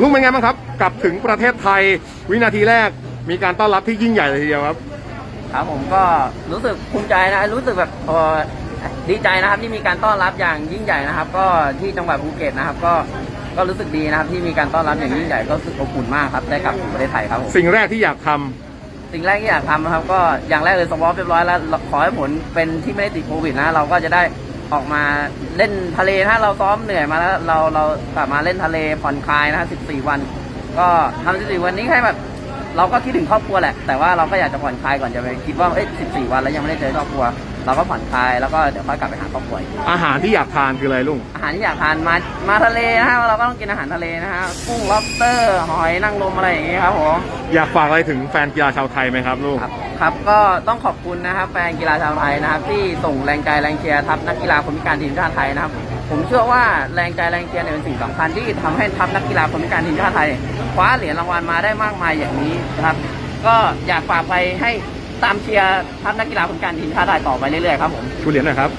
ลุงเป็นไงบ้างครับ กลับถึงประเทศไทย วินาทีแรกมีการต้อนรับที่ยิ่งใหญ่เลยทีเดียวครับ ครับผมก็รู้สึกภูมิใจนะรู้สึกแบบเอ่อดีใจนะครับที่มีการต้อนรับอย่างยิ่งใหญ่นะครับ ก็ที่จังหวัดภูเก็ตนะครับ ก็ก็รู้สึกดีนะครับที่มีการต้อนรับอย่างยิ่งใหญ่ก็รู้สึกอบอุ่นมากครับได้กลับถึงประเทศไทยครับผมสิ่งแรกที่อยากทำสิ่งแรกที่อยากทำนะครับ ก็อย่างแรกเลยสวอปเรียบร้อยแล้วขอให้ผลเป็นที่ไม่ได้ติดโควิดนะ เราก็จะได้ ออกมาเล่นทะเลถ้าเราซ้อมเหนื่อยมาแล้วเราเรากลับมาเล่นทะเลผ่อนคลายนะ14 วัน ก็ทำ14วันนี้แค่แบบเราก็คิดถึงครอบครัวแหละ แต่ว่าเราก็อยากจะผ่อนคลายก่อนจะไปคิดว่าเอ้ย14 วันแล้วยังไม่ได้เจอครอบครัว เราก็ผ่อนคลายแล้วก็เดี๋ยวค่อยกลับไปหาครอบครัวอีกอาหารที่อยากทานคืออะไรลุง อาหารที่อยากทานมามาทะเลนะฮะเราก็ต้องกินอาหารทะเลนะฮะกุ้ง lobster หอยนางรมอะไรอย่างเงี้ยครับผมอยากฝากอะไรถึงแฟนกีฬาชาวไทยไหมครับลุง ครับ ครับก็ต้องขอบคุณนะครับแฟนกีฬาชาวไทยนะครับ ที่ส่งแรงใจแรงเชียร์ทัพนักกีฬาคนพิการทีมชาติไทยนะครับ ผมเชื่อว่าแรงใจแรงเชียร์เนี่ยเป็นสิ่งสำคัญที่ทำให้ทัพนักกีฬาคนพิการทีมชาติไทย คว้าเหรียญรางวัลมาได้มากมายอย่างนี้นะครับ ก็อยากฝากไปให้ตามเชียร์ทัพนักกีฬาคนพิการทีมชาติไทยต่อไปเรื่อยๆครับผมชูเหรียญหน่อยครับ